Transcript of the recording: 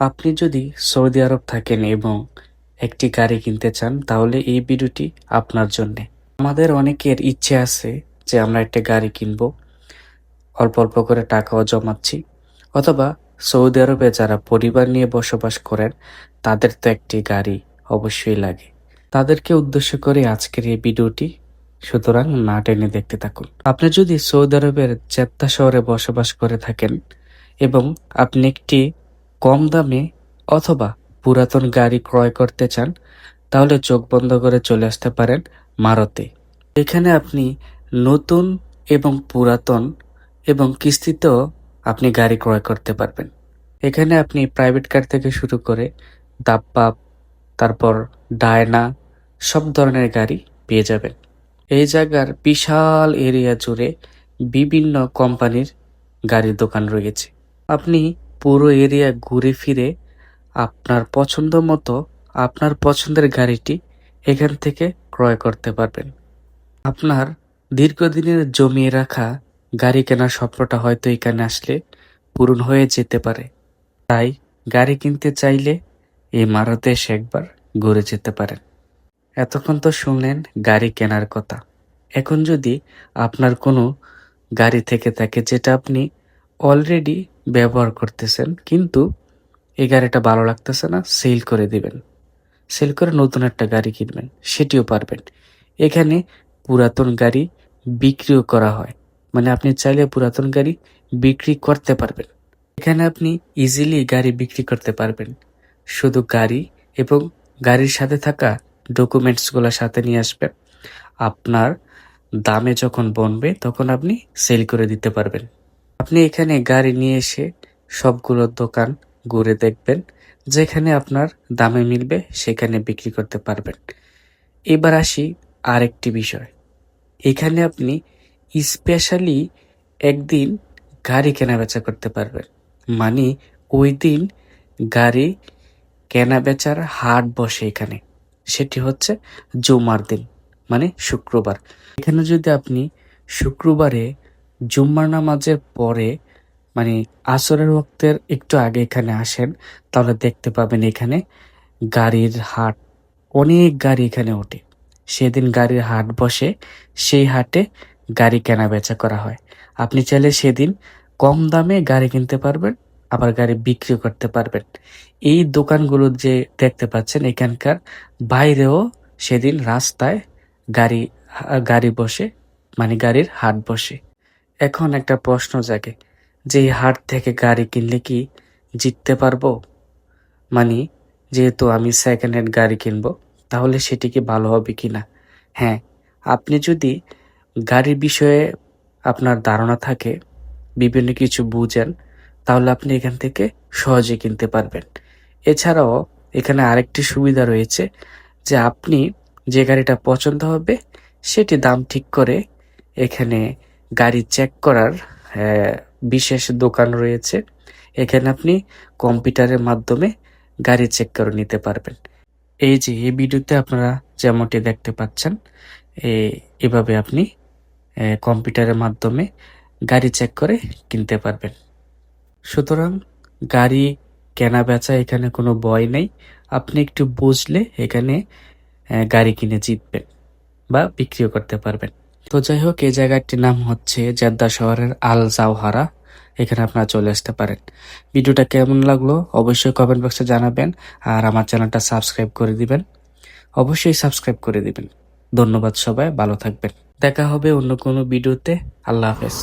আপনি যদি সৌদি আরব থাকেন এবং একটি গাড়ি কিনতে চান, তাহলে এই ভিডিওটি আপনার জন্যে। আমাদের অনেকের ইচ্ছে আছে যে আমরা একটা গাড়ি কিনবো, অল্প অল্প করে টাকাও জমাচ্ছি, অথবা সৌদি আরবে যারা পরিবার নিয়ে বসবাস করেন, তাদের তো একটি গাড়ি অবশ্যই লাগে। তাদেরকে উদ্দেশ্য করে আজকের এই ভিডিওটি সুতরাং না টেনে দেখতে থাকুন। আপনি যদি সৌদি আরবের জেদ্দা শহরে বসবাস করে থাকেন এবং আপনি একটি কম দামে অথবা পুরাতন গাড়ি ক্রয় করতে চান, তাহলে চোখ বন্ধ করে চলে আসতে পারেন মারতে। এখানে আপনি নতুন এবং পুরাতন এবং কিস্তিতেও আপনি গাড়ি ক্রয় করতে পারবেন। এখানে আপনি প্রাইভেট কার থেকে শুরু করে দাপ্পাপ তারপর ডায়না, সব ধরনের গাড়ি পেয়ে যাবেন। এই জায়গার বিশাল এরিয়া জুড়ে বিভিন্ন কোম্পানির গাড়ির দোকান রয়েছে। আপনি পুরো এরিয়া ঘুরে ফিরে আপনার পছন্দ মতো আপনার পছন্দের গাড়িটি এখান থেকে ক্রয় করতে পারবেন। আপনার দীর্ঘদিনের জমিয়ে রাখা গাড়ি কেনার স্বপ্নটা হয়তো এখানে আসলে পূরণ হয়ে যেতে পারে। তাই গাড়ি কিনতে চাইলে এই মারুতে এসে একবার ঘুরে যেতে পারেন। এতক্ষণ তো শুনলেন গাড়ি কেনার কথা। এখন যদি আপনার কোনো গাড়ি থেকে থাকে যেটা আপনি অলরেডি ব্যবহার করতেছেন, কিন্তু এই গাড়িটা ভালো লাগতেছে না সেল করে দিবেন। সেল করে নতুন একটা গাড়ি কিনবেন, সেটিও পারবেন। এখানে পুরাতন গাড়ি বিক্রিও করা হয়। মানে আপনি চাইলে পুরাতন গাড়ি বিক্রি করতে পারবেন। এখানে আপনি ইজিলি গাড়ি বিক্রি করতে পারবেন। শুধু গাড়ি এবং গাড়ির সাথে থাকা ডকুমেন্টসগুলো সাথে নিয়ে আসবেন। আপনার দামে যখন বনবে, তখন আপনি সেল করে দিতে পারবেন। আপনি এখানে গাড়ি নিয়ে এসে সবগুলো দোকান ঘুরে দেখবেন, যেখানে আপনার দামে মিলবে সেখানে বিক্রি করতে পারবেন। এবার আসি আরেকটি বিষয়। এখানে আপনি স্পেশালি একদিন গাড়ি কেনা বেচা করতে পারবেন। মানে ওই দিন গাড়ি কেনা বেচার হাট বসে এখানে। সেটি হচ্ছে জুমার দিন মানে শুক্রবার। এখানে যদি আপনি শুক্রবারে জুম্মার নামাজের পরে মানে আসরের ওক্তের একটু আগে এখানে আসেন, তাহলে দেখতে পাবেন এখানে গাড়ির হাট, অনেক গাড়ি এখানে ওঠে। সেদিন গাড়ির হাট বসে, সেই হাটে গাড়ি কেনা বেচা করা হয়। আপনি চাইলে সেদিন কম দামে গাড়ি কিনতে পারবেন, আবার গাড়ি বিক্রি করতে পারবেন। এই দোকানগুলো যে দেখতে পাচ্ছেন, এখানকার বাইরেও সেদিন রাস্তায় গাড়ি গাড়ি বসে মানে গাড়ির হাট বসে। এখন একটা প্রশ্ন জাগে, যে হাট থেকে গাড়ি কিনলে কি জিততে পারব? মানে যেহেতু আমি সেকেন্ড হ্যান্ড গাড়ি কিনবো, তাহলে সেটি কি ভালো হবে কি না? হ্যাঁ আপনি যদি গাড়ির বিষয়ে আপনার ধারণা থাকে, বিভিন্ন কিছু বুঝেন, তাহলে আপনি এখান থেকে সহজে কিনতে পারবেন। এছাড়াও এখানে আরেকটি সুবিধা রয়েছে, যে আপনি যে গাড়িটা পছন্দ হবে, সেটি দাম ঠিক করে এখানে গাড়ি চেক করার আহ, বিশেষ দোকান রয়েছে। এখানে আপনি কম্পিউটারের মাধ্যমে গাড়ি চেক করে নিতে পারবেন। এই যে এই ভিডিওতে আপনারা যেমনটি দেখতে পাচ্ছেন এভাবে আপনি কম্পিউটারের মাধ্যমে গাড়ি চেক করে কিনতে পারবেন। সুতরাং গাড়ি কেনা বেচা এখানে কোনো ভয় নেই। আপনি একটু বুঝলে এখানে গাড়ি কিনে জিতবেন বা বিক্রিও করতে পারবেন। তো যাই হোক, এই জায়গাটির নাম হচ্ছে জেদ্দা শহরের আল জাওহারা। এখানে আপনারা চলে আসতে পারেন। ভিডিওটা কেমন লাগল অবশ্যই কমেন্ট বক্সে জানাবেন আর আমার চ্যানেলটা সাবস্ক্রাইব করে দিবেন। অবশ্যই সাবস্ক্রাইব করে দিবেন। ধন্যবাদ সবাই, ভালো থাকবেন। দেখা হবে অন্য কোনো ভিডিওতে। আল্লাহ হাফেজ।